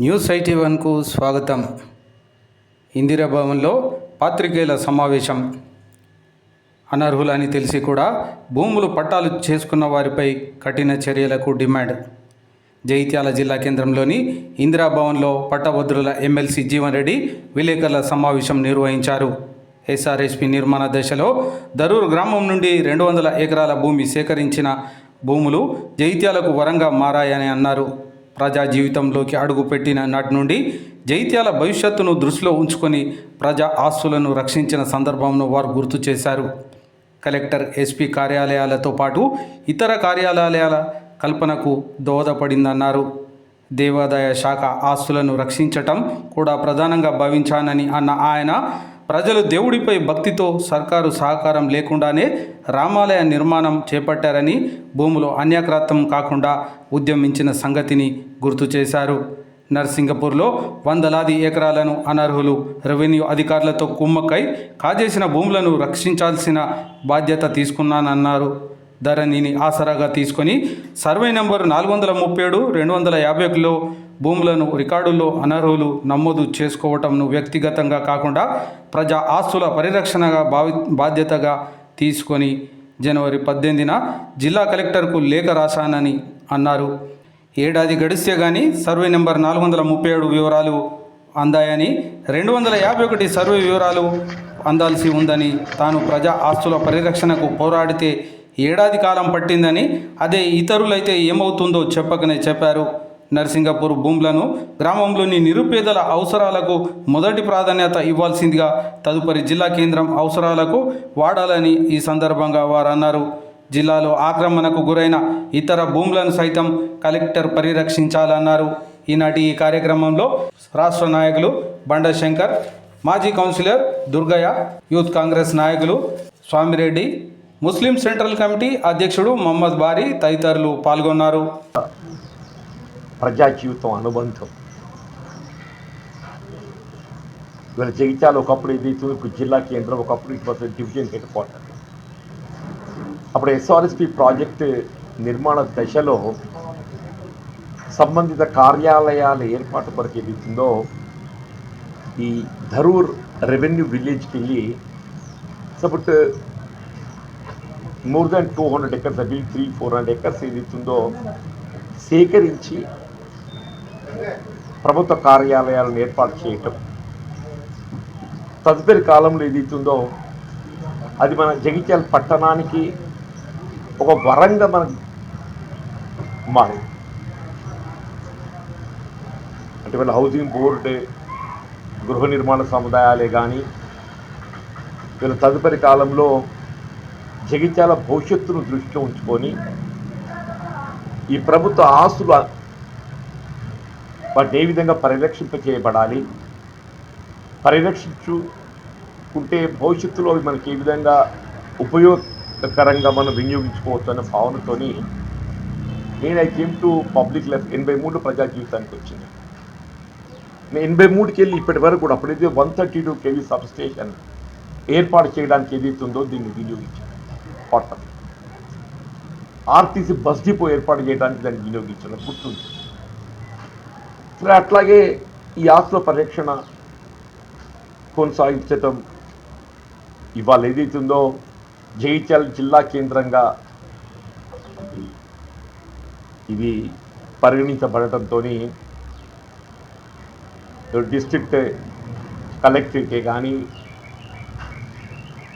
News IT వన్కు స్వాగతం. ఇందిరాభవన్లో పాత్రికేయుల సమావేశం. అనర్హులని తెలిసి కూడా భూములు పట్టాలు చేసుకున్న వారిపై కఠిన చర్యలకు డిమాండ్. జైత్యాల జిల్లా కేంద్రంలోని ఇందిరాభవన్లో పట్టభద్రుల ఎమ్మెల్సీ జీవన్ రెడ్డి విలేకరుల సమావేశం నిర్వహించారు. ఎస్ఆర్ఎస్పి నిర్మాణ దశలో దరూర్ గ్రామం నుండి రెండు వందల ఎకరాల భూమి సేకరించిన భూములు జైత్యాలకు వరంగా మారాయని అన్నారు. ప్రజా జీవితంలోకి అడుగుపెట్టిన నాటి నుండి జైత్యాల భవిష్యత్తును దృష్టిలో ఉంచుకొని ప్రజా ఆస్తులను రక్షించిన సందర్భంను వారు గుర్తు చేశారు. కలెక్టర్ ఎస్పీ కార్యాలయాలతో పాటు ఇతర కార్యాలయాల కల్పనకు దోహదపడిందన్నారు. దేవాదాయ శాఖ ఆస్తులను రక్షించటం కూడా ప్రధానంగా భావించానని అన్న ఆయన ప్రజలు దేవుడిపై భక్తితో సర్కారు సహకారం లేకుండానే రామాలయ నిర్మాణం చేపట్టారని భూములు అన్యాక్రాంతం కాకుండా ఉద్యమించిన సంగతిని గుర్తు చేశారు. నర్సింగపూర్లో వందలాది ఎకరాలను అనర్హులు రెవెన్యూ అధికారులతో కుమ్మక్కై కాజేసిన భూములను రక్షించాల్సిన బాధ్యత తీసుకున్నానన్నారు. ధరణిని ఆసరాగా తీసుకొని సర్వే నెంబర్ నాలుగు వందల ముప్పై ఏడు రెండు వందల యాభై ఒకటిలో భూములను రికార్డుల్లో అనర్హులు నమోదు చేసుకోవటంను వ్యక్తిగతంగా కాకుండా ప్రజా ఆస్తుల పరిరక్షణగా భావి బాధ్యతగా తీసుకొని జనవరి పద్దెనిమిదిన జిల్లా కలెక్టర్కు లేఖ రాశానని అన్నారు. ఏడాది గడిస్తే కానీ సర్వే నెంబర్ నాలుగు వందల ముప్పై ఏడు వివరాలు అందాయని రెండు వందల యాభై ఒకటి సర్వే వివరాలు అందాల్సి ఉందని తాను ప్రజా ఆస్తుల పరిరక్షణకు పోరాడితే ఏడాది కాలం పట్టిందని అదే ఇతరులైతే ఏమవుతుందో చెప్పకనే చెప్పారు. నర్సింగపూర్ భూములను గ్రామంలోని నిరుపేదల అవసరాలకు మొదటి ప్రాధాన్యత ఇవ్వాల్సిందిగా తదుపరి జిల్లా కేంద్రం అవసరాలకు వాడాలని ఈ సందర్భంగా వారు అన్నారు. జిల్లాలో ఆక్రమణకు గురైన ఇతర భూములను సైతం కలెక్టర్ పరిరక్షించాలన్నారు. ఈనాటి ఈ కార్యక్రమంలో రాష్ట్ర నాయకులు బండ శంకర్ మాజీ కౌన్సిలర్ దుర్గయ్య యూత్ కాంగ్రెస్ నాయకులు స్వామిరెడ్డి ముస్లిం సెంట్రల్ కమిటీ అధ్యక్షుడు మహమ్మద్ బారీ తదితరులు పాల్గొన్నారు. ప్రజా జీవితం అనుబంధం. ఇవాళ జగిత్యాల ఒకప్పుడు ఇది తూర్పు జిల్లా కేంద్రం ఒకప్పుడు ఇటు వాజ్ డివిజన్ హెడ్ క్వార్టర్. అప్పుడు ఎస్ఆర్ఎస్పి ప్రాజెక్టు నిర్మాణ దశలో సంబంధిత కార్యాలయాల ఏర్పాటు కొరకు ఏదైతుందో ఈ ధరూర్ రెవెన్యూ విలేజ్కి వెళ్ళి support more than two hundred acres అవి త్రీ ఫోర్ హండ్రెడ్ ఎకర్స్ ఏదైతుందో సేకరించి ప్రభుత్వ కార్యాలయాలను ఏర్పాటు చేయటం. తదుపరి కాలంలో ఏదైతుందో అది మన జగిత్యాల పట్టణానికి ఒక వరంగా మన మారింది అంటే వాళ్ళ హౌసింగ్ బోర్డు గృహ నిర్మాణ సముదాయాలే కానీ వీళ్ళ తదుపరి కాలంలో జగిత్యాల భవిష్యత్తును దృష్టిలో ఉంచుకొని ఈ ప్రభుత్వ ఆస్తులు వాటిని ఏ విధంగా పరిరక్షింప చేయబడాలి? పరిరక్షించుకుంటే భవిష్యత్తులో అవి మనకి ఏ విధంగా ఉపయోగకరంగా మనం వినియోగించుకోవచ్చు అనే భావనతోని నేను I came to public life ఎనభై మూడు ప్రజా జీవితానికి వచ్చింది. నేను ఎనభై మూడుకి వెళ్ళి ఇప్పటి వరకు కూడా అప్పుడైతే one thirty two KV substation ఏర్పాటు చేయడానికి ఏదైతుందో దీన్ని వినియోగించాను. పట్టణం ఆర్టీసీ బస్ డిపో ఏర్పాటు చేయడానికి దాన్ని వినియోగించడం గుర్తుంది. మరి అట్లాగే ఈ ఆస్తుల పరిరక్షణ కొనసాగించటం ఇవాళ ఏదైతుందో జగిత్యాల జిల్లా కేంద్రంగా ఇది పరిగణించబడటంతో డిస్ట్రిక్ట్ కలెక్టరేటే కానీ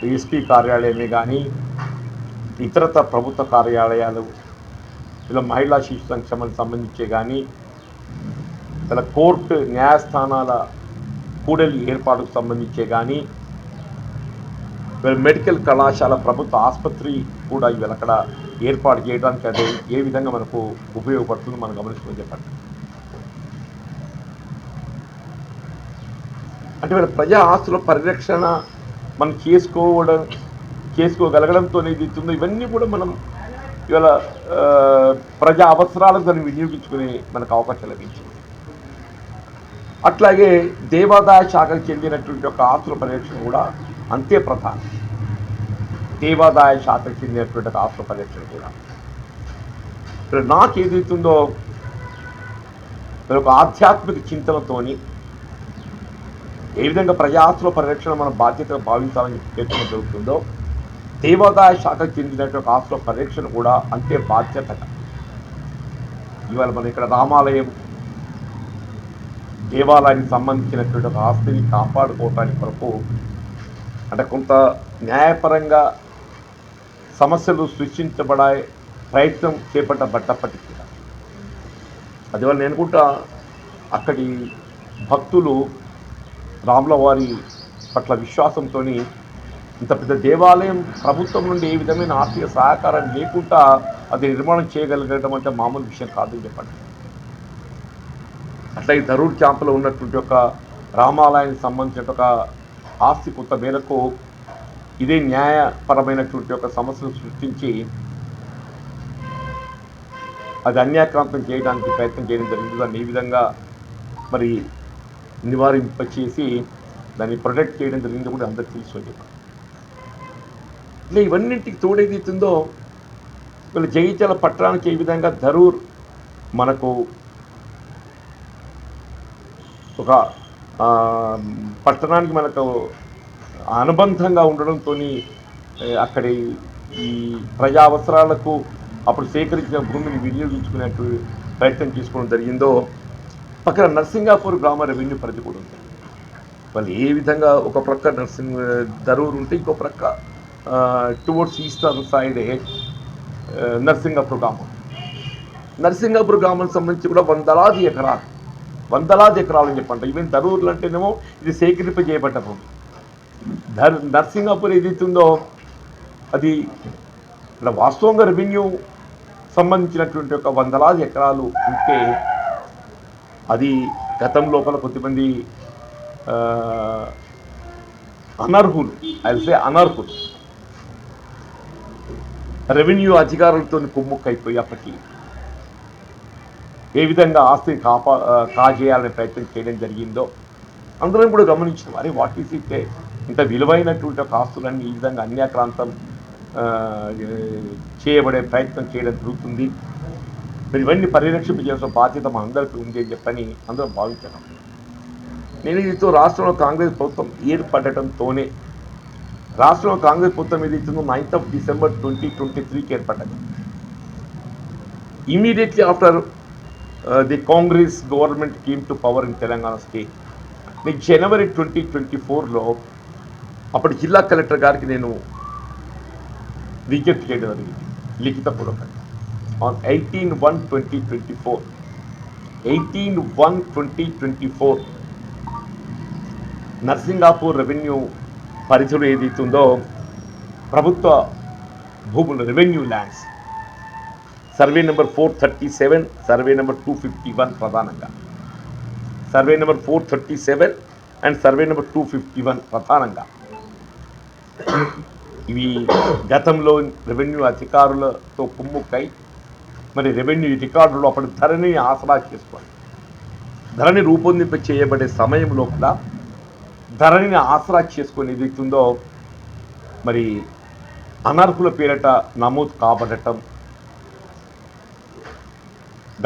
ఎస్పీ కార్యాలయమే కానీ ఇతరత ప్రభుత్వ కార్యాలయాలు ఇలా మహిళా శిశు సంక్షేమానికి సంబంధించే కానీ ఇలా కోర్టు న్యాయస్థానాల కూడలి ఏర్పాటుకు సంబంధించే కానీ మెడికల్ కళాశాల ప్రభుత్వ ఆసుపత్రి కూడా ఇవాళ అక్కడ ఏర్పాటు చేయడానికి అది ఏ విధంగా మనకు ఉపయోగపడుతుందో మనం గమనించుకొని చెప్పండి. అంటే మన ప్రజా ఆస్తుల పరిరక్షణ మనం చేసుకోవడం చేసుకోగలగడంతో ఏది ఇస్తుందో ఇవన్నీ కూడా మనం ఇవాళ ప్రజా అవసరాలకు దాన్ని వినియోగించుకునే మనకు అవకాశం లభించింది. అట్లాగే దేవాదాయ శాఖకు చెందినటువంటి ఒక ఆస్తుల పరిరక్షణ కూడా అంతే ప్రధానం. దేవాదాయ శాఖకు చెందినటువంటి ఒక ఆస్తుల పరిరక్షణ కూడా. ఇప్పుడు నాకు ఏదైతుందో ఒక ఆధ్యాత్మిక చింతనతోని ఏ విధంగా ప్రజాస్తుల పరిరక్షణ మన బాధ్యతగా భావించాలని చెప్పి పేర్కొనడం జరుగుతుందో దేవాదాయ శాఖకు చెందినటువంటి ఒక ఆస్తుల పరిరక్షణ కూడా అంతే బాధ్యతగా ఇవాళ మనం ఇక్కడ రామాలయం దేవాలయానికి సంబంధించినటువంటి ఒక ఆస్తిని కాపాడుకోవటానికి కొరకు అంటే కొంత న్యాయపరంగా సమస్యలు సృష్టించబడే ప్రయత్నం చేపట్టబట్టప్పటికీ అదివల్ల నేను అనుకుంటా అక్కడి భక్తులు రాముల వారి పట్ల విశ్వాసంతో ఇంత పెద్ద దేవాలయం ప్రభుత్వం నుండి ఏ విధమైన ఆర్థిక సహకారం లేకుండా అది నిర్మాణం చేయగలగడం అంటే మామూలు విషయం కాదని చెప్పండి. అట్లాగే ధరూర్ క్యాంపులో ఉన్నటువంటి ఒక రామాలయానికి సంబంధించిన ఒక ఆస్తి కొత్త మేరకు ఇదే న్యాయపరమైనటువంటి ఒక సమస్యను సృష్టించి అది అన్యాక్రాంతం చేయడానికి ప్రయత్నం చేయడం జరిగింది. దాన్ని ఈ విధంగా మరి నివారింపచేసి దాన్ని ప్రొటెక్ట్ చేయడం జరిగింది కూడా అందరికి తెలుసు అని చెప్పారు ఇట్లా ఇవన్నింటికి తోడేదైతుందో వీళ్ళ జగిత్యాల పట్టణానికి ఏ విధంగా ధరూర్ మనకు ఒక పట్టణానికి మనకు అనుబంధంగా ఉండడంతో అక్కడి ఈ ప్రజా అవసరాలకు అప్పుడు సేకరించిన భూమిని వినియోగించుకునేట్టు ప్రయత్నం చేసుకోవడం జరిగిందో పక్కన నర్సింగాపూర్ గ్రామ రెవెన్యూ పరిధి కూడా ఉంది. వాళ్ళు ఏ విధంగా ఒక ప్రక్క నర్సింగ్ దరూర్ ఉంటే ఇంకో ప్రక్క టువర్డ్స్ ఈస్టర్న్ సైడ్ నర్సింగాపూర్ గ్రామం. నర్సింగాపూర్ గ్రామానికి సంబంధించి కూడా వందలాది ఎకరాలు వందలాది ఎకరాలు అని చెప్పంట. ఈవెన్ ధరూర్లు అంటేనేమో ఇది సేకరింప చేయబడ్డ భూమి ధర్ నర్సింగాపూర్ ఏదైతుందో అది ఇక్కడ వాస్తవంగా రెవెన్యూ సంబంధించినటువంటి ఒక వందలాది ఎకరాలు ఉంటే అది గతం లోపల కొద్దిమంది అనర్హులు. అయితే అనర్హులు. రెవెన్యూ అధికారులతో కుమ్ముక్కైపోయి అప్పటికి. ఏ విధంగా ఆస్తిని కాపా కాజేయాలనే ప్రయత్నం చేయడం జరిగిందో అందరం కూడా గమనించాం అరే వాట్ ఈస్ ఇట్ ఇంత విలువైనటువంటి ఒక ఆస్తులన్నీ ఈ విధంగా అన్యాక్రాంతం చేయబడే ప్రయత్నం చేయడం జరుగుతుంది. మరి ఇవన్నీ పరిరక్షింపజేసిన బాధ్యత మా అందరికీ ఉంది అని చెప్పని అందరం భావించడం నేను ఇదితో రాష్ట్రంలో కాంగ్రెస్ ప్రభుత్వం ఏర్పడటంతోనే రాష్ట్రంలో కాంగ్రెస్ ప్రభుత్వం ఏదైతుందో ninth of December twenty twenty త్రీకి ఏర్పడ్డది. Immediately after the Congress government came to power in Telangana state నేను జనవరి ట్వంటీ ట్వంటీ ఫోర్లో అప్పటి జిల్లా కలెక్టర్ గారికి నేను విజ్ఞప్తి చేయడం జరిగింది లిఖితపూర్వకంగా. On eighteen one twenty twenty four eighteen one twenty twenty four Narsingapur revenue పరిధిలో ఏదైతుందో ప్రభుత్వ భూములు revenue lands survey number four thirty seven survey number two fifty one ప్రధానంగా. Survey number four thirty seven and survey number two fifty one ప్రధానంగా. ఇవి గతంలో revenue అధికారులతో కుమ్ముక్కై మరి రెవెన్యూ రికార్డులో అప్పుడు ధరని ఆసరా చేసుకోండి ధరని రూపొందింప చేయబడే సమయం లోపల ధరని ఆసరా చేసుకొని ఏదైతుందో మరి అనర్హుల పేరట నమోదు కాబడటం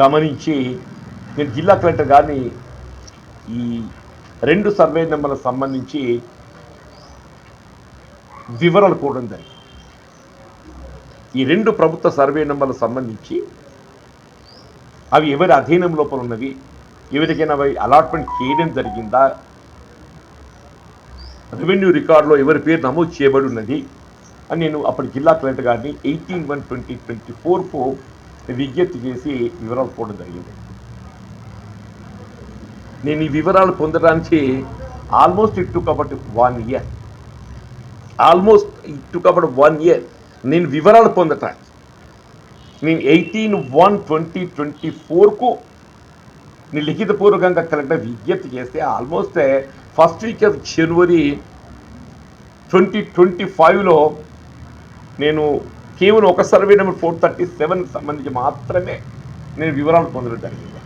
గమనించి నేను జిల్లా కలెక్టర్ గారిని ఈ రెండు సర్వే నెంబర్లకు సంబంధించి వివరాలు కూడా జరిగింది. ఈ రెండు ప్రభుత్వ సర్వే నెంబర్లకు సంబంధించి అవి ఎవరి అధీనం లోపల ఉన్నవి ఎవరికైనా అవి అలాట్మెంట్ చేయడం జరిగిందా రెవెన్యూ రికార్డులో ఎవరి పేరు నమోదు చేయబడి ఉన్నది అని నేను అప్పటి జిల్లా కలెక్టర్ గారిని ఎయిటీన్ వన్ ట్వంటీ ట్వంటీ ఫోర్కు విజ్ఞప్తి చేసి వివరాలు పోవడం జరిగింది. నేను ఈ వివరాలు పొందడానికి almost it took about one year. Almost it took about one year నేను వివరాలు పొందటానికి నేను ఎయిటీన్ వన్ ట్వంటీ ట్వంటీ ఫోర్కు నేను లిఖితపూర్వకంగా కలెక్టర్ విజ్ఞప్తి చేస్తే almost first week of January twenty twenty ఫైవ్లో నేను కేవలం ఒక survey number four thirty seven సంబంధించి మాత్రమే నేను వివరాలు పొందడం జరిగింది.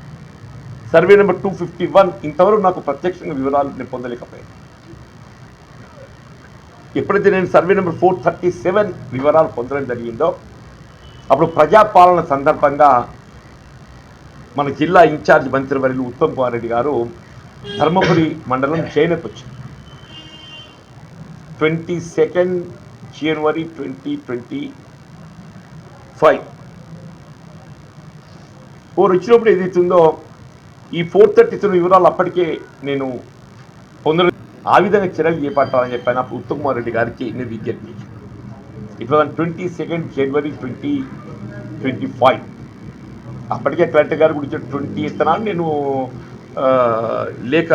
Survey number two fifty one ఇంతవరకు నాకు ప్రత్యక్షంగా వివరాలు నేను పొందలేకపోయాను. ఎప్పుడైతే నేను survey number four thirty seven వివరాలు పొందడం జరిగిందో అప్పుడు ప్రజాపాలన సందర్భంగా మన జిల్లా ఇన్ఛార్జ్ మంత్రివర్యులు ఉత్తమ్ కుమార్ రెడ్డి గారు ధర్మపురి మండలం చైనకు వచ్చింది twenty second January twenty twenty five. Four వచ్చినప్పుడు ఏదైతుందో ఈ ఫోర్ థర్టీ వివరాలు అప్పటికే నేను పొందడం ఆ విధంగా చర్యలు చేపట్టాలని చెప్పాను అప్పుడు ఉత్తమ్ కుమార్ రెడ్డి గారికి నేను విజ్ఞప్తి it was twenty second January twenty twenty five. అప్పటికే కలెక్టర్ గారు గురించి ట్వంటీ ఎత్తనా నేను లేఖ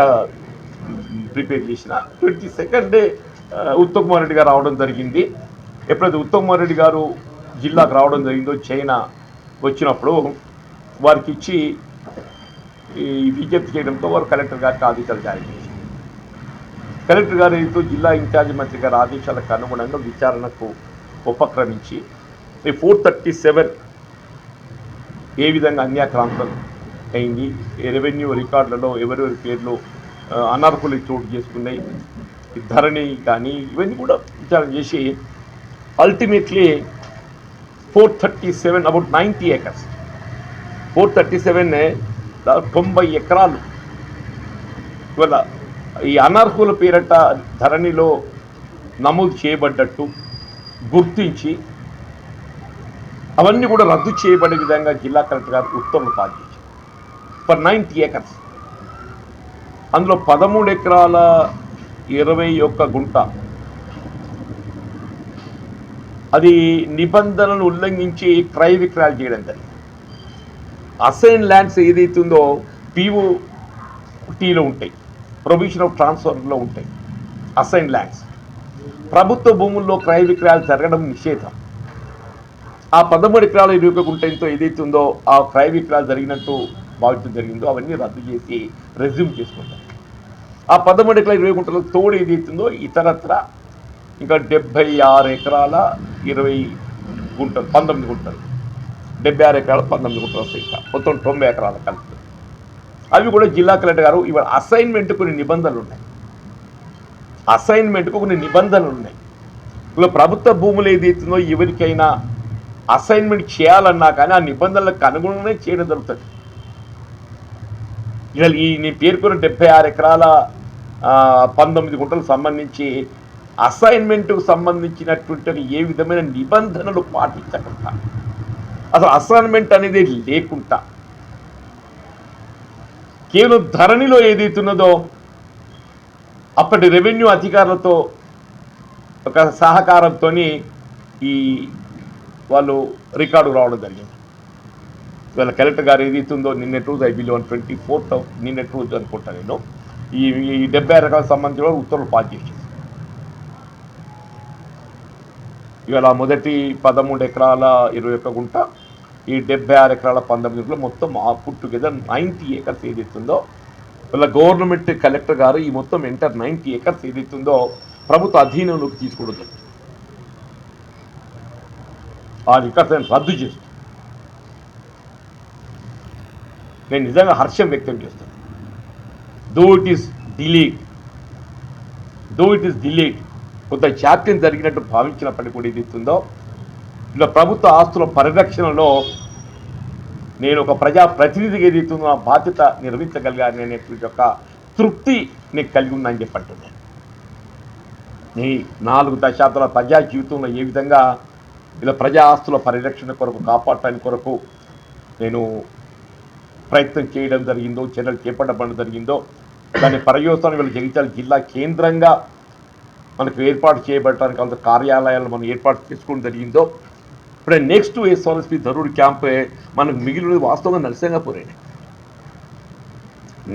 ప్రిపేర్ చేసిన. Twenty second day Uttam Kumar Reddy గారు రావడం జరిగింది. ఎప్పుడైతే ఉత్తమ్ కుమార్ రెడ్డి గారు జిల్లాకు రావడం జరిగిందో చైనా వచ్చినప్పుడు వారికి ఇచ్చి ఈ విజ్ఞప్తి చేయడంతో వారు కలెక్టర్ గారికి ఆదేశాలు జారీ చేశారు. కలెక్టర్ గారితో జిల్లా ఇన్ఛార్జ్ మంత్రి గారి ఆదేశాలకు అనుగుణంగా విచారణకు ఉపక్రమించి ఈ ఫోర్ థర్టీ సెవెన్ ఏ విధంగా అన్యాక్రాంతం అయింది రెవెన్యూ రికార్డులలో ఎవరెవరి పేర్లు అనర్హులు చోటు చేసుకున్నాయి ధరణి కానీ ఇవన్నీ కూడా విచారణ చేసి ultimately four thirty seven about ninety acres four thirty seven తొంభై ఎకరాలు. ఇవాళ ఈ అనర్హుల పేరట ధరణిలో నమోదు చేయబడ్డట్టు గుర్తించి అవన్నీ కూడా రద్దు చేయబడే విధంగా జిల్లా కలెక్టర్ గారు ఉత్తర్వులు పాటించారు. ఫర్ నైంటీ ఏకర్స్ అందులో పదమూడు ఎకరాల ఇరవై ఒక్క గుంట అది నిబంధనలను ఉల్లంఘించి క్రయ విక్రయాలు చేయడం జరిగింది. అసైన్ ల్యాండ్స్ ఏదైతుందో పీఓ టీలో ఉంటాయి. ప్రొవిషన్ ఆఫ్ ట్రాన్స్ఫర్లో ఉంటాయి. Assign lands. ప్రభుత్వ భూముల్లో క్రయ విక్రయాలు జరగడం నిషేధం. ఆ పదమూడు ఎకరాల ఇరవై ఒక గుంటతో ఏదైతే ఉందో ఆ క్రయ విక్రయాలు జరిగినట్టు భావించడం జరిగిందో అవన్నీ రద్దు చేసి రెజ్యూమ్ చేసుకుంటాం ఆ పదమూడు ఎకరాల ఇరవై గుంటల తోడు ఏదైతుందో ఇతరత్ర ఇంకా డెబ్బై ఆరు ఎకరాల ఇరవై గుంటలు పంతొమ్మిది గుంటలు. డెబ్బై ఆరు ఎకరాల పంతొమ్మిది గుంటలు వస్తాయి ఇంకా. మొత్తం తొంభై ఎకరాల కలిపి. అవి కూడా జిల్లా కలెక్టర్ గారు ఇవాళ అసైన్మెంట్ కొన్ని నిబంధనలు ఉన్నాయి. అసైన్మెంట్కు కొన్ని నిబంధనలు ఉన్నాయి. ఇలా ప్రభుత్వ భూములు ఏదైతుందో ఎవరికైనా అసైన్మెంట్ చేయాలన్నా కానీ ఆ నిబంధనలకు అనుగుణంగానే చేయడం జరుగుతుంది. ఇలా ఈ నేను పేర్కొన్న డెబ్బై ఆరు ఎకరాల పంతొమ్మిది గుంటలకు సంబంధించి అసైన్మెంట్కు సంబంధించినటువంటి ఏ విధమైన నిబంధనలు పాటించకుండా అసలు అసైన్మెంట్ అనేది లేకుండా కేవలం ధరణిలో ఏదైతున్నదో అప్పటి రెవెన్యూ అధికారులతో ఒక సహకారంతో ఈ వాళ్ళు రికార్డు రావడం జరిగింది. ఇవాళ కలెక్టర్ గారు ఏదైతుందో నిన్నటి రోజు I below one twenty fourth నిన్నటి రోజు అనుకుంటా నేను ఈ ఈ డెబ్బై రకాల సంబంధించిన ఉత్తర్వులు పాస్ చేసింది. ఇవాళ మొదటి పదమూడు ఎకరాల ఇరవై ఒక్క గుంట ఈ డెబ్బై ఆరు ఎకరాల పంతొమ్మిది గుంటలు మొత్తం పుట్ టుగెదర్ నైంటీ ఏకర్స్ ఏదైతుందో ఇలా గవర్నమెంట్ కలెక్టర్ గారు ఈ మొత్తం ఎంటర్ నైంటీ ఏకర్స్ ఏదైతుందో ప్రభుత్వ అధీనంలోకి తీసుకోవడం ఆ రికార్డ్స్ నేను రద్దు చేస్తుంది నేను నిజంగా హర్షం వ్యక్తం చేస్తాను though it is delayed though it is delayed కొంత జాప్యం జరిగినట్టు భావించినప్పటికీ కూడా ఇది ఇలా ప్రభుత్వ ఆస్తుల పరిరక్షణలో నేను ఒక ప్రజా ప్రతినిధిగా ఏదైతుందో నా బాధ్యత నిర్వహించగలిగాను అనేటువంటి యొక్క తృప్తి నేను కలిగి ఉందని చెప్పంటున్నాను నీ నాలుగు దశాబ్దాల ప్రజా జీవితంలో ఏ విధంగా ఇలా ప్రజా ఆస్తుల పరిరక్షణ కొరకు కాపాడటానికి కొరకు నేను ప్రయత్నం చేయడం జరిగిందో చర్యలు చేపట్టడం జరిగిందో దాని పర్యవసానం వీళ్ళ జగిత్యాల జిల్లా కేంద్రంగా మనకు ఏర్పాటు చేయబడటానికి అంత కార్యాలయాలు మనం ఏర్పాటు చేసుకోవడం జరిగిందో ఇప్పుడు నెక్స్ట్ ఎస్ఆర్ఎస్పి ధరుడు క్యాంప్ మనకు మిగిలిన వాస్తవంగా నరసింగపూరే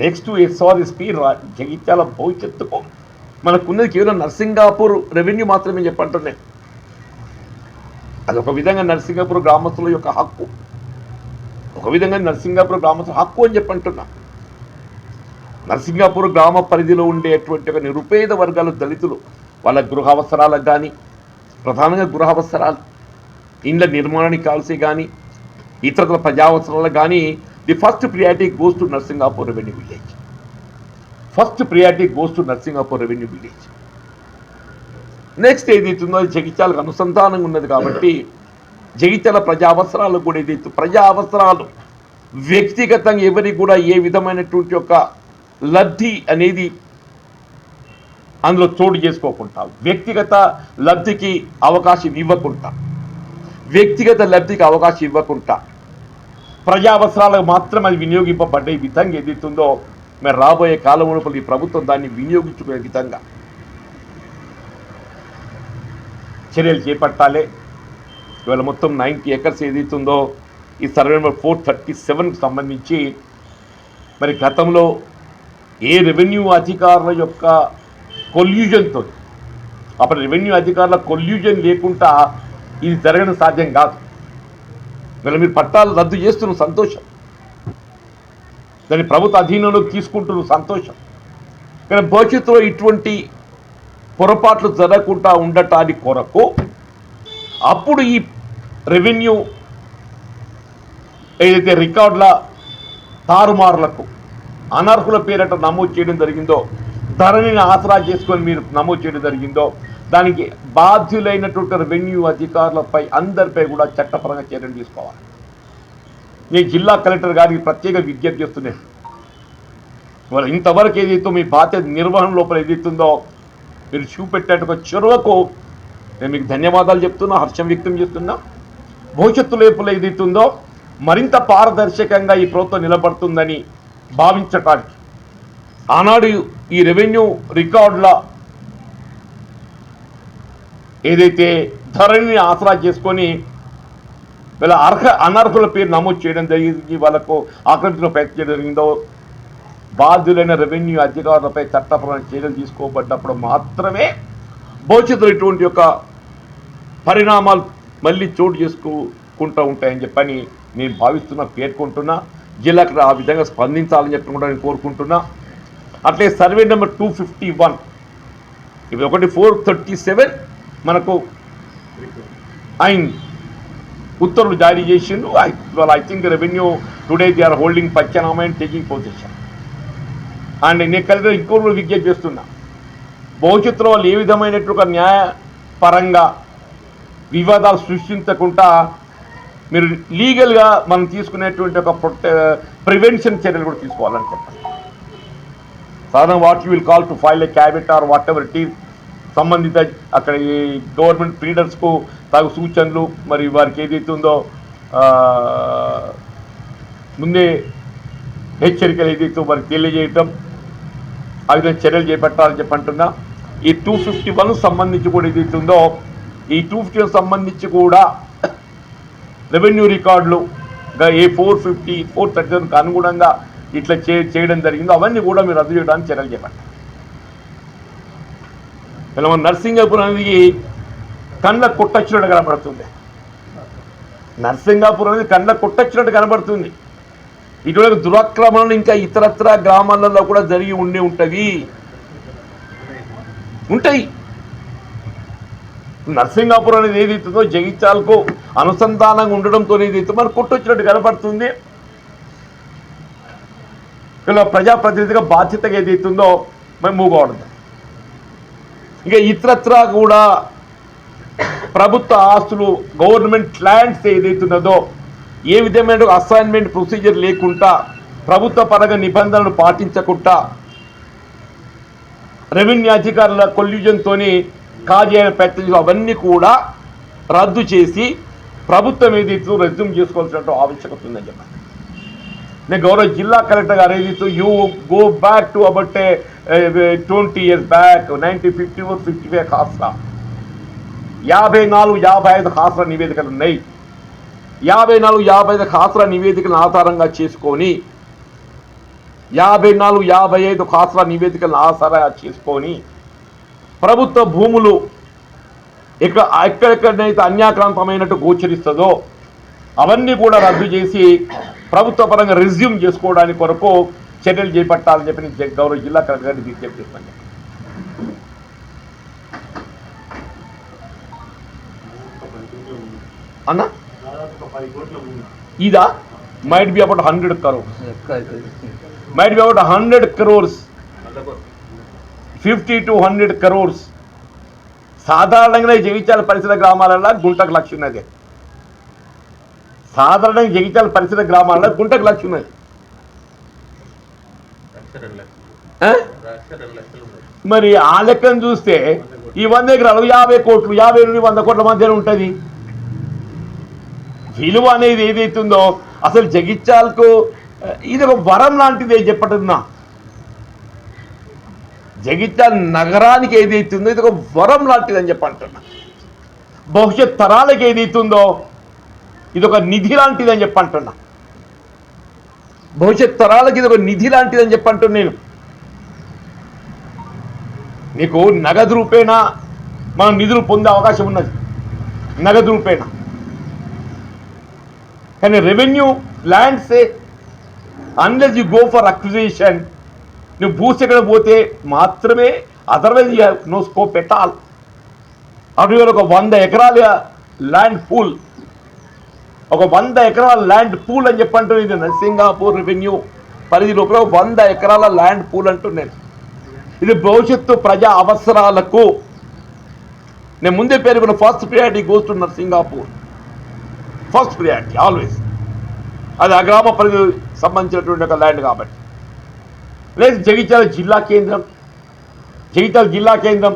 నెక్స్ట్ ఎస్ఆర్ఎస్పి జగిత్యాల భవిష్యత్తుకు మనకున్నది కేవలం నర్సింగాపూర్ రెవెన్యూ మాత్రమే చెప్పంటున్నాయి అది ఒక విధంగా నర్సింగాపూర్ గ్రామస్తుల యొక్క హక్కు. ఒక విధంగా నర్సింగాపూర్ గ్రామస్తుల హక్కు అని చెప్పంటున్నా. నర్సింగాపూర్ గ్రామ పరిధిలో ఉండేటువంటి ఒక నిరుపేద వర్గాలు దళితులు వాళ్ళ గృహ అవసరాలకు కానీ ప్రధానంగా గృహ అవసరాలు ఇండ్ల నిర్మాణానికి కావాల్సి కానీ ఇతరుల ప్రజా అవసరాలకు కానీ the first priority goes to Narsingapur revenue village. First priority goes to Narsingapur revenue village. Next ఏదైతుందో అది జగిత్యాలకు అనుసంధానంగా ఉన్నది కాబట్టి జగిత్యాల ప్రజా అవసరాలు కూడా ఏదైతే ప్రజా అవసరాలు వ్యక్తిగతంగా ఎవరికి కూడా ఏ విధమైనటువంటి యొక్క లబ్ధి అనేది అందులో చోటు చేసుకోకుండా వ్యక్తిగత లబ్ధికి అవకాశం ఇవ్వకుండా వ్యక్తిగత లబ్ధికి అవకాశం ఇవ్వకుండా ప్రజా అవసరాలకు మాత్రం అది వినియోగింపబడ్డ ఈ విధంగా ఏదైతుందో మరి రాబోయే కాలం లోపల ఈ ప్రభుత్వం దాన్ని వినియోగించుకునే విధంగా చర్యలు చేపట్టాలి. ఇవాళ మొత్తం నైంటీ ఎకర్స్ ఏదైతుందో ఈ సర్వే నెంబర్ ఫోర్ థర్టీ సెవెన్కి సంబంధించి మరి గతంలో ఏ రెవెన్యూ అధికారుల యొక్క కొల్యూజన్తో అప్పుడు రెవెన్యూ అధికారుల కొల్యూజన్ లేకుండా ఇది జరగడం సాధ్యం కాదు. మరి మీరు పట్టాలు రద్దు చేస్తున్న సంతోషం. దాన్ని ప్రభుత్వ అధీనంలోకి తీసుకుంటున్న సంతోషం. కానీ భవిష్యత్తులో ఇటువంటి పొరపాట్లు జరగకుండా ఉండటానికి కొరకు అప్పుడు ఈ రెవెన్యూ ఏదైతే రికార్డుల తారుమారులకు అనర్హుల పేరట నమోదు చేయడం జరిగిందో ధరణిని ఆసరా చేసుకొని మీరు నమోదు చేయడం జరిగిందో దానికి బాధ్యులైనటువంటి రెవెన్యూ అధికారులపై అందరిపై కూడా చట్టపరంగా చర్యలు తీసుకోవాలి. నేను జిల్లా కలెక్టర్ గారికి ప్రత్యేక విజ్ఞప్తి చేస్తున్నాను వాళ్ళు ఇంతవరకు ఏదైతే మీ బాధ్యత నిర్వహణ లోపల ఏదైతుందో మీరు చూపెట్టేట చొరవకు నేను మీకు ధన్యవాదాలు చెప్తున్నా హర్షం వ్యక్తం చేస్తున్నా. భవిష్యత్తు లోపల ఏదైతుందో మరింత పారదర్శకంగా ఈ ప్రభుత్వం నిలబడుతుందని భావించటానికి. ఆనాడు ఈ రెవెన్యూ రికార్డుల ఏదైతే ధరణిని ఆసరా చేసుకొని వీళ్ళ అర్హ అనర్హుల పేరు నమోదు చేయడం జరిగింది వాళ్ళకు ఆక్రమించిన ప్రయత్నం చేయడం జరిగిందో బాధ్యులైన రెవెన్యూ అధికారులపై చట్టపరమైన చర్యలు తీసుకోబడ్డప్పుడు మాత్రమే భవిష్యత్తులో ఇటువంటి యొక్క పరిణామాలు మళ్ళీ చోటు చేసుకుంటూ ఉంటాయని చెప్పని నేను భావిస్తున్నా పేర్కొంటున్నా జిల్లాకు ఆ విధంగా స్పందించాలని చెప్పి కూడా నేను కోరుకుంటున్నా. అట్లే survey number two fifty one. ఇవి ఒకటి ఫోర్ థర్టీ సెవెన్ మనకు అయింది ఉత్తర్వులు జారీ చేసిండు. I I think revenue today they are holding panchanama and taking possession. And నేను కలిసి ఇంకోరు విజ్ఞప్తి చేస్తున్నా భవిష్యత్తులో వాళ్ళు ఏ విధమైనటువంటి ఒక న్యాయపరంగా వివాదాలు సృష్టించకుండా మీరు లీగల్గా మనం తీసుకునేటువంటి ఒక ప్రొటె ప్రివెన్షన్ చర్యలు కూడా తీసుకోవాలని చెప్పండి సాధారణ what you will call to file a caveat or whatever it is సంబంధిత అక్కడ ఈ గవర్నమెంట్ లీడర్స్కు తగు సూచనలు మరి వారికి ఏదైతే ఉందో ముందే హెచ్చరికలు ఏదైతే వారికి తెలియజేయటం ఆ విధంగా చర్యలు చేపట్టాలని చెప్పంటున్నా ఈ టూ ఫిఫ్టీ వన్ సంబంధించి కూడా ఏదైతే ఉందో ఈ టూ ఫిఫ్టీ సంబంధించి కూడా రెవెన్యూ రికార్డులు a four fifty four thirty అనుగుణంగా ఇట్లా చే చేయడం జరిగిందో అవన్నీ కూడా మీరు రద్దు చేయడానికి చర్యలు చేపట్టాలి. ఇలా మన నర్సింగాపూర్ అనేది కళ్ళ కొట్టచ్చినట్టు కనబడుతుంది. నర్సింగాపూర్ అనేది కళ్ళ కొట్టచ్చినట్టు కనబడుతుంది. ఇటువంటి దురాక్రమణలు ఇంకా ఇతరత్ర గ్రామాలలో కూడా జరిగి ఉండి ఉంటుంది. ఉంటాయి. నర్సింగాపురం అనేది ఏదైతుందో జగిత్యాలకు అనుసంధానంగా ఉండడంతో ఏదైతే మనకు కొట్టొచ్చినట్టు కనపడుతుంది ఇలా ప్రజాప్రతినిధిగా బాధ్యతగా ఏదైతుందో మేము మూగకూడదు ఇంకా ఇతరత్రా కూడా ప్రభుత్వ ఆస్తులు గవర్నమెంట్ ల్యాండ్స్ ఏదైతున్నదో ఏ విధమైన అసైన్మెంట్ ప్రొసీజర్ లేకుండా ప్రభుత్వ పరంగా నిబంధనలు పాటించకుండా రెవెన్యూ అధికారుల కొల్యూజన్తోని కాజేయని పెట్టలు అవన్నీ కూడా రద్దు చేసి ప్రభుత్వం ఏదైతే రెజ్యూమ్ చేసుకోవాల్సిన ఆవశ్యకత ఉందని చెప్పాను నేను గౌరవ జిల్లా కలెక్టర్ గారు ఏదైతే you go back to about twenty years back nineteen fifty four fifty five హాస్రా యాభై నాలుగు యాభై ఐదు హాస్ర నివేదికలు ఉన్నాయి. యాభై నాలుగు యాభై ఐదు హాస్ర నివేదికలను ఆధారంగా చేసుకొని యాభై నాలుగు యాభై ఐదు ఖాసరా నివేదికలను ఆధారంగా చేసుకొని ప్రభుత్వ భూములు ఇక్కడ ఎక్కడెక్కడైతే అన్యాక్రాంతమైనట్టు గోచరిస్తుందో అవన్నీ కూడా రద్దు చేసి ప్రభుత్వ పరంగా రిజ్యూమ్ చేసుకోవడానికి కొరకు చర్యలు చేపట్టాలని చెప్పి గౌరవ జిల్లా కలెక్టర్ గారిని విజ్ఞప్తి చేస్తాను అన్న? ఇదా? Might be about hundred crores might be about hundred crores fifty to hundred crores సాధారణంగా జీవించాలి పరిసర గ్రామాలలో గుంటకు లక్ష్యం ఉన్నది. సాధారణంగా జగిత్యాల పరిసర గ్రామాల్లో గుంటకు లక్ష ఉన్నాయి. మరి ఆ లెక్కను చూస్తే ఈ వంద ఎకరాలు యాభై కోట్లు యాభై నుండి వంద కోట్ల మధ్యన ఉంటుంది. విలువ అనేది ఏదైతుందో అసలు జగిత్యాలకు ఇది ఒక వరం లాంటిది చెప్పటున్నా జగిత్యాల నగరానికి ఏదైతుందో ఇది ఒక వరం లాంటిది అని చెప్పంటున్నా. భవిష్యత్ తరాలకు ఏదైతుందో ఇది ఒక నిధి లాంటిది అని చెప్పంటున్నా. భవిష్యత్ తరాలకు ఇది ఒక నిధి లాంటిది అని చెప్పంటున్నా నేను. నీకు నగదు రూపేణా మనం నిధులు పొందే అవకాశం ఉన్నది. నగదు రూపేణా. కానీ revenue ల్యాండ్సే unless you go for acquisition నువ్వు భూసేకరణ పోతే మాత్రమే అదర్వైజ్ నో స్కోప్ పెట్టాలి అటు ఒక వంద ఎకరాల ల్యాండ్ పూల్ ఒక వంద ఎకరాల ల్యాండ్ పూల్ అని చెప్పంటూ ఇది సింగాపూర్ రెవెన్యూ. పరిధి లోపల వంద ఎకరాల ల్యాండ్ పూల్ అంటున్నాను ఇది భవిష్యత్తు ప్రజా అవసరాలకు. నేను ముందే పేర్కొన్న first priority goes Singapur first priority always అది అగ్రామ పరిధి సంబంధించినటువంటి ఒక ల్యాండ్ కాబట్టి. లేదు జగిత్యాల జిల్లా కేంద్రం. జగిత్యాల జిల్లా కేంద్రం.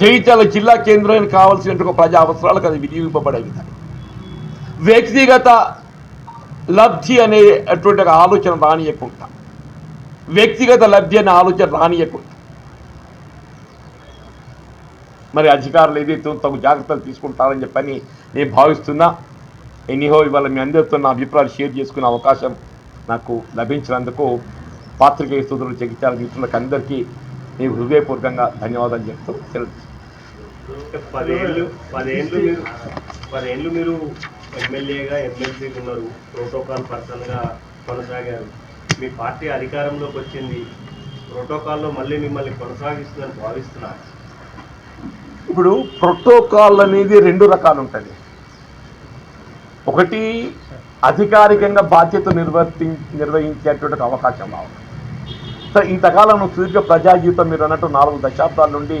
జగిత్యాల జిల్లా కేంద్రానికి కావాల్సినటువంటి ఒక ప్రజా అవసరాలకు అది వినియోగింపబడే విధానం వ్యక్తిగత లబ్ధి అనేటువంటి ఒక ఆలోచన రానియకుండా. వ్యక్తిగత లబ్ధి అనే ఆలోచన రానియకుండా. మరి అధికారులు ఏదైతే తగు జాగ్రత్తలు తీసుకుంటారని చెప్పని నేను భావిస్తున్నా. ఎనీహో ఇవాళ మీ అందరితో నా అభిప్రాయాలు షేర్ చేసుకునే అవకాశం నాకు లభించినందుకు పాత్రికేయ సోదరులు జగిత్యాల మిత్రులకు అందరికీ నేను హృదయపూర్వకంగా ధన్యవాదాలు చెప్తూ సెలవు పదేళ్ళు పదేళ్ళు మీరు పదేళ్ళు మీరు ఎమ్మెల్యేగా ఎమ్మెల్సీగా ఉన్నారు ప్రోటోకాల్ పర్సన్గా కొనసాగారు. మీ పార్టీ అధికారంలోకి వచ్చింది. ప్రోటోకాల్లో మళ్ళీ మిమ్మల్ని కొనసాగిస్తుందని భావిస్తున్నారు ఇప్పుడు ప్రోటోకాల్ అనేది రెండు రకాలు ఉంటుంది ఒకటి అధికారికంగా బాధ్యత నిర్వర్తి నిర్వహించేటువంటి అవకాశం రావడం సో ఇంతకాలం సుదీర్ఘ ప్రజా జీవితం మీరు అన్నట్టు నాలుగు దశాబ్దాల నుండి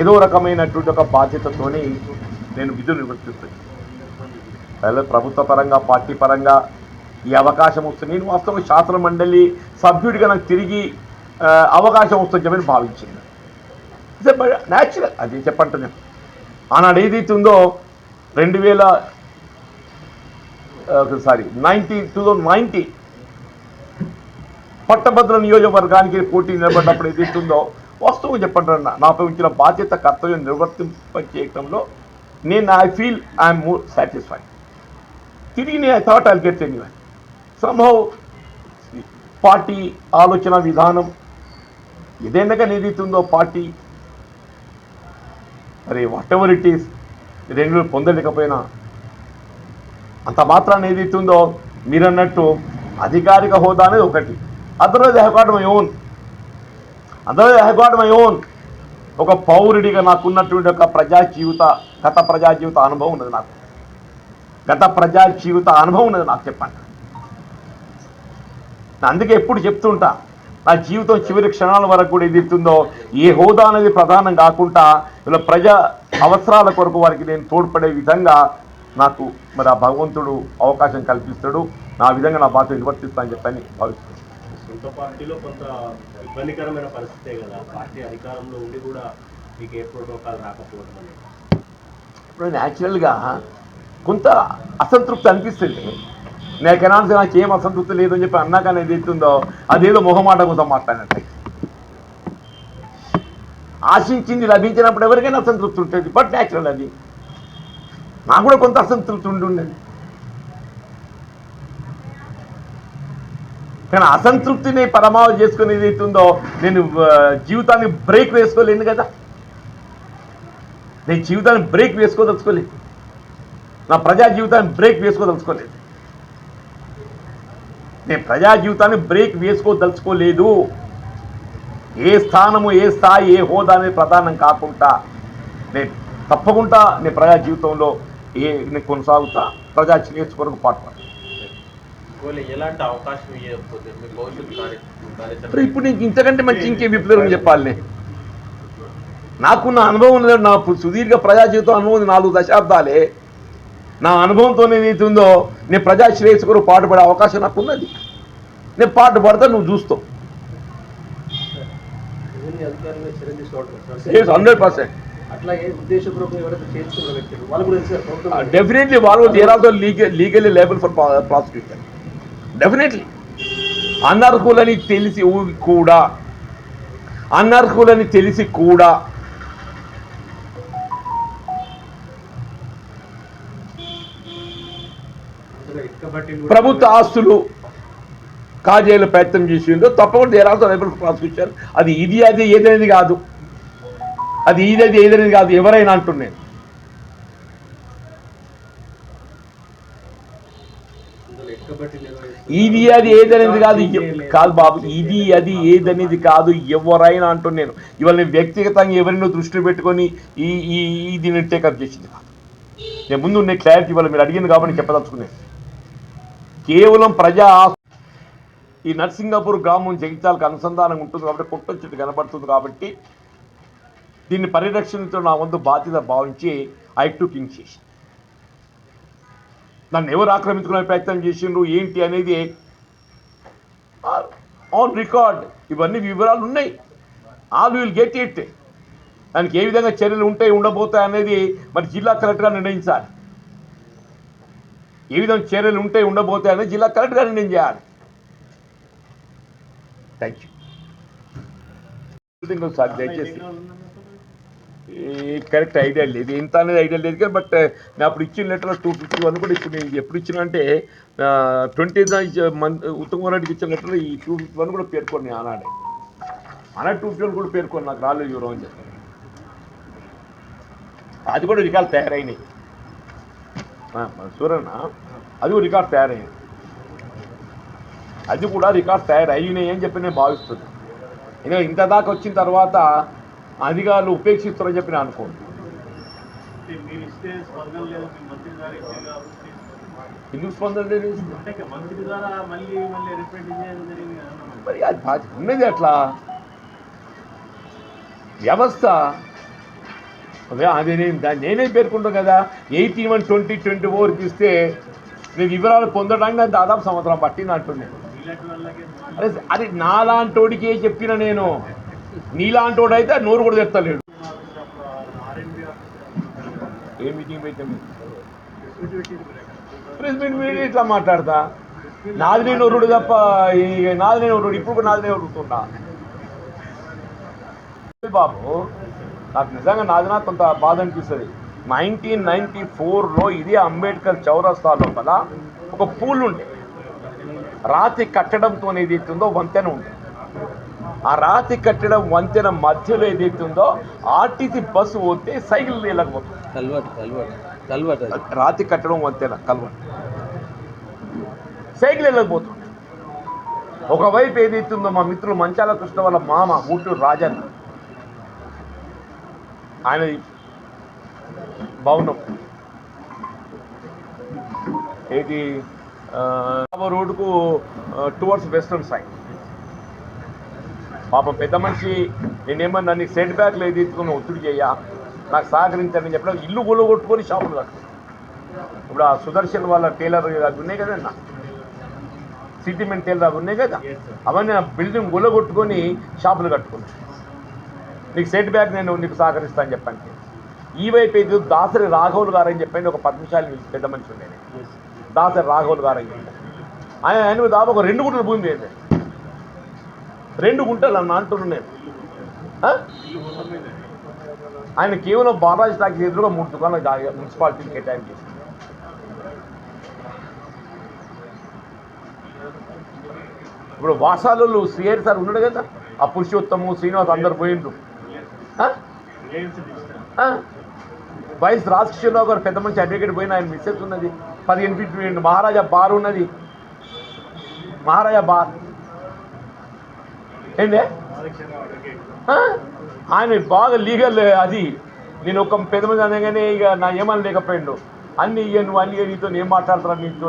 ఏదో రకమైనటువంటి ఒక బాధ్యతతోనే నేను విధులు నిర్వర్తిస్తున్నాను ప్రభుత్వ పరంగా పార్టీ పరంగా ఈ అవకాశం వస్తుంది నేను వాస్తవం శాసన మండలి సభ్యుడిగా నాకు తిరిగి అవకాశం వస్తుందని చెప్పని భావించింది న్యాచురల్ అది చెప్పండి నేను. ఆనాడు ఏదైతే ఉందో రెండు వేల sorry ninety two thousand ninety పట్టభద్ర నియోజకవర్గానికి పోటీ నిలబడినప్పుడు ఏదైతే ఉందో వాస్తవం చెప్పండి అన్న నాపై ఉంచిన బాధ్యత కర్తవ్యం నిర్వర్తింప చేయటంలో నేను I feel I'm more satisfied తిరిగి నేను I thought I get anyway సంభవ్ party ఆలోచన విధానం ఏదైనా కానీ పార్టీ మరి వాట్ ఎవర్ ఇట్ ఈస్ రెండు పొందలేకపోయినా అంత మాత్రాన్ని ఏదైతే మీరన్నట్టు మీరు అన్నట్టు అధికారిక హోదా అనేది ఒకటి. Otherwise I my own otherwise I my own ఒక పౌరుడిగా నాకున్నటువంటి ఒక ప్రజా జీవిత గత ప్రజా జీవిత అనుభవం ఉన్నది నాకు. గత ప్రజా జీవిత అనుభవం ఉన్నది నాకు చెప్పండి. అందుకే ఎప్పుడు చెప్తుంటా నా జీవితం చివరి క్షణాల వరకు కూడా ఏది ఎత్తుందో ఏ హోదా అనేది ప్రధానం కాకుండా ఇలా ప్రజా అవసరాల కొరకు వారికి నేను తోడ్పడే విధంగా నాకు మరి ఆ భగవంతుడు అవకాశం కల్పిస్తాడు. నా విధంగా నా బాధ్యత నిర్వర్తిస్తానని చెప్పని భావిస్తున్నాను. సొంత పార్టీలో కొంత ఇబ్బందికరమైన పరిస్థితే కదా పార్టీ అధికారంలో ఉండి కూడా మీకు ఏ ప్రోటోకాల్ రాకపోవడం అనేది? ఇప్పుడు న్యాచురల్గా కొంత అసంతృప్తి అనిపిస్తుంది. నేను కెనాల్సి నాకు ఏం అసంతృప్తి లేదు అని చెప్పి అన్నాక నేను ఎత్తుందో అదేదో మొహమాట కోసం మాట్లాడినట్టు. ఆశించింది లభించినప్పుడు ఎవరికైనా అసంతృప్తి ఉంటుంది బట్ న్యాచురల్ అది. నాకు కూడా కొంత అసంతృప్తి ఉండి కానీ అసంతృప్తిని పరమావధి చేసుకుని ఏదైతుందో నేను జీవితాన్ని బ్రేక్ వేసుకోలేను కదా. నేను జీవితాన్ని బ్రేక్ వేసుకోదలుచుకోలేదు. నా ప్రజా జీవితాన్ని బ్రేక్ వేసుకోదలుచుకోలేదు. నేను ప్రజా జీవితాన్ని బ్రేక్ వేసుకోదలుచుకోలేదు. ఏ స్థానము ఏ స్థాయి ఏ హోదా అనేది ప్రధానం కాకుండా నేను తప్పకుండా నేను ప్రజా జీవితంలో ఏ నేను కొనసాగుతా ప్రజా మరి కార్యాచరణ ఇప్పుడు నీకు ఇంతకంటే మంచి ఇంకే విప్లవం చెప్పాలి. నేను. నాకున్న అనుభవం నా సుదీర్ఘ ప్రజా జీవితం అనుభవం నాలుగు దశాబ్దాలే. నా అనుభవంతో ఏదైతే ఉందో నేను ప్రజా శ్రేయస్సు కొరకు పాటుపడే అవకాశం నాకు ఉన్నది నేను పాటు పడతా నువ్వు చూస్తావు. హండ్రెడ్ పర్సెంట్ డెఫినెట్లీ వాళ్ళు there also legal legally liable for prosecution definitely అనర్హులని తెలిసి ఊ- కూడా అనర్హులని తెలిసి కూడా ప్రభుత్వ ఆస్తులు కాజేయాల ప్రయత్నం చేసిందో తప్పకుండా దేర్ ఆల్సో లేబుల్ ప్రాసిక్యూషన్ అది ఇది అది ఏదనేది కాదు. అది ఇది అది ఏదనేది కాదు. ఎవరైనా అంటున్నాను ఇది అది ఏదనేది కాదు. కాదు బాబు. ఇది అది ఏదనేది కాదు. ఎవరైనా అంటున్నాను ఇవాళ నేను వ్యక్తిగతంగా ఎవరినో దృష్టిలో పెట్టుకొని ఈ ఈ ఈ దీన్ని టేకప్ చేసింది. కాదు నేను ముందు నేను క్లారిటీ ఇవాళ మీరు అడిగింది కాబట్టి చెప్పదలుచుకున్నాను. కేవలం ప్రజా ఈ నర్సింగాపూర్ గ్రామం జగిత్యాలకు అనుసంధానం ఉంటుంది కాబట్టి కుట్టం చెట్టు కనబడుతుంది కాబట్టి దీన్ని పరిరక్షణతో నా వంతు బాధ్యత భావించి ఐ టు కింగ్ చేసి నన్ను ఎవరు ఆక్రమించుకునే ప్రయత్నం చేసిండ్రు ఏంటి అనేది ఆన్ రికార్డ్ ఇవన్నీ వివరాలు ఉన్నాయి. ఆల్ విల్ గెట్ ఇట్ దానికి ఏ విధంగా చర్యలు ఉంటాయి ఉండబోతాయి అనేది మరి జిల్లా కలెక్టర్గా నిర్ణయించాలి. ఏ విధంగా చర్యలు ఉంటే ఉండబోతాయి జిల్లా జిల్లా గారిని నేను చేయాలి. థ్యాంక్ యూ సార్ దయచేసి. కరెక్ట్ ఐడియా లేదు. ఇంత అనేది ఐడియా లేదు కానీ బట్ నేను అప్పుడు ఇచ్చిన లెటర్ టూ ఫిఫ్టీ వన్ కూడా ఇప్పుడు నేను ఎప్పుడు ఇచ్చిన అంటే ట్వంటీ మంత్ ఉత్తమ్ రెడ్డికి ఇచ్చిన లెటర్ ఈ టూ ఫిఫ్టీ వన్ కూడా పేర్కొని ఆనాడే. ఆనాడు టూ ఫిఫ్టీ వన్ కూడా పేర్కొని నాకు రాలేదు వివరం అని అది కూడా రికార్డు తయారైనాయి. సూరన్న అది కూడా రికార్డు తయారైంది అది కూడా రికార్డ్ తయారైనాయి అని చెప్పి నేను భావిస్తున్నాను ఇంకా ఇంత దాకా వచ్చిన తర్వాత అధికారులు ఉపేక్షిస్తారని చెప్పి నేను కాబట్టి. ఎందుకు స్పందన మరి అది ఉన్నది అట్లా వ్యవస్థ అదే అది నేను దాన్ని నేనే పేర్కొంటాను కదా ఎయిటీ వన్ ట్వంటీ ట్వంటీ ఫోర్కి ఇస్తే నేను వివరాలు పొందడానికి నాకు దాదాపు సంవత్సరం పట్టింది అంటున్నాను అరే వాళ్ళకి అరే అరే చెప్పిన నేను. నీలాంటోడు అయితే నోరు కూడా తెస్తలేడు ఏ మీటింగ్ ప్రెస్ మీట్ మీరు ఇట్లా మాట్లాడతా? నాది నేను ఒరుడు తప్ప నాది నేను ఒరుడు ఇప్పుడు నాది నేను ఒరుగుతున్నా బాబు? నాకు నిజంగా నాది నాకు కొంత బాధ అనిపిస్తుంది. నైన్టీన్ నైన్టీ ఫోర్లో ఇదే అంబేద్కర్ చౌరస్తా లోపల ఒక పూల్ ఉండే. రాతి కట్టడంతో ఏదైతుందో వంతెన ఉంది ఆ రాతి కట్టడం వంతెన మధ్యలో ఏదైతుందో ఆర్టీసీ బస్సు పోతే సైకిల్ వెళ్ళకపోతుంది రాతి కట్టడం వంతేన కల్వ సైకిల్ వెళ్ళకపోతుంది ఒకవైపు ఏదైతుందో మా మిత్రులు మంచాల కృష్ణ వాళ్ళ మామ ఊటూరు రాజన్ ఆయన భవనం. ఏది? ఆ, రోడ్డుకు టువర్డ్స్ వెస్ట్రన్ సైడ్ పాపం పెద్ద మనిషి నేనేమన్నా నీకు సెట్ బ్యాక్లో ఏది ఎత్తుకుని ఒత్తిడి చేయ? నాకు సహకరించాలని చెప్పడం ఇల్లు కొట్టుకొని షాపులు కట్టు. ఇప్పుడు ఆ సుదర్శన్ వాళ్ళ టైలర్ ఉన్నాయి కదన్నా సిటిమెంట్ టైలర్ ఉన్నాయి కదా? అవన్నీ ఆ బిల్డింగ్ కొట్టుకొని షాపులు కట్టుకున్నాను నీకు సెట్ బ్యాక్ నేను నీకు సహకరిస్తాను చెప్పండి. ఈ వైపు ఇది దాసరి రాఘవులు గారు అని చెప్పండి ఒక పది నిమిషాలు పెద్ద మనిషి ఉండేది. దాసరి రాఘవులు గారు అని చెప్పి ఆయన ఆయన దాదాపు ఒక రెండు గుంటల భూమి లేదు రెండు గుంటలు అన్న అంటున్నాను? ఆయన కేవలం బాలాజీ టాకీ ఎదురుగా మూడు దుకాణాలు మున్సిపాలిటీకి కేటాయింపు చేసింది. ఇప్పుడు వాసాలు శ్రీహరి సార్ ఉన్నాడు కదా ఆ పురుషోత్తము శ్రీనివాస్ అందరు పోయిండ్రు? వైఎస్ రాజకిషోర్రావు గారు పెద్ద మంచి అడ్వకేట్ పోయిన ఆయన మిస్సెస్ ఉన్నది. పదిహేను ఫీట్ మహారాజా బార్ ఉన్నది. మహారాజా బార్. ఏంటి ఆయన బాగా లీగల్ అది. నేను ఒక పెద్ద మంది అనగానే ఇక నా ఏమని లేకపోయిండు అన్ని ఇక నువ్వు అన్ని నీతో ఏం మాట్లాడతారా నీతో